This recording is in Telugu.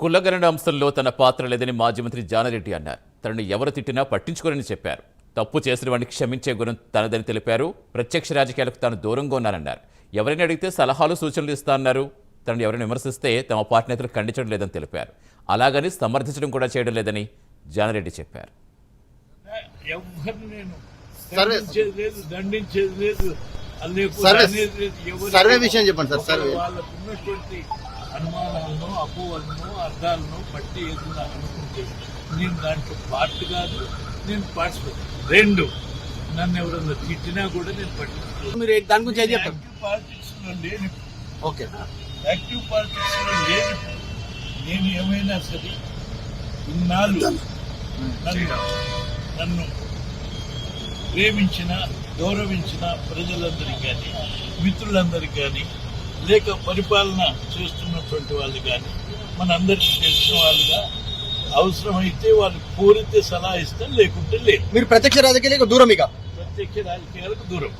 కులగణన అంశంలో తన పాత్ర లేదని మాజీ మంత్రి జానారెడ్డి అన్నారు. తనను ఎవరు తిట్టినా పట్టించుకోరని చెప్పారు. తప్పు చేసిన వాడిని క్షమించే గుణం తనదని తెలిపారు. ప్రత్యక్ష రాజకీయాలకు తాను దూరంగా ఉన్నారన్నారు ఎవరైనా అడిగితే సలహాలు సూచనలు ఇస్తానన్నారు తనను ఎవరైనా విమర్శిస్తే తమ పార్టీ నేతలు ఖండించడం లేదని తెలిపారు. అలాగని సమర్థించడం కూడా చేయడం లేదని జానారెడ్డి చెప్పారు. దండించేది లేదు సర్వే విషయం చెప్పండి సార్, సర్వే. అనుమానాలను అపోహలను అర్థాలను బట్టి ఏదైనా అనుకుంటే నేను దాంట్లో పార్ట్ కాదు నేను పార్టిసిపేట్. రెండు నన్ను ఎవరన్నా తిట్టినా కూడా నేను పట్టించుకోను. మీరు దాని గురించి యాక్టివ్ పాలిటిక్స్లో లేని ఓకే. యాక్టివ్ పాలిటిక్స్లో లేని నేను ఏమైనా సరే ఇన్నాళ్ళు నన్ను నన్ను ప్రేమించిన గౌరవించిన ప్రజలందరికీ కానీ మిత్రులందరికీ కానీ లేక పరిపాలన చేస్తున్నటువంటి వాళ్ళు కానీ మనందరికీ తెలిసిన వాళ్ళుగా అవసరమైతే వాళ్ళు కోరితే సలహా ఇస్తాం లేకుంటే లేదు. మీరు ప్రత్యక్ష రాజకీయాలకు దూరం ఇక. ప్రత్యక్ష రాజకీయాలకు దూరం.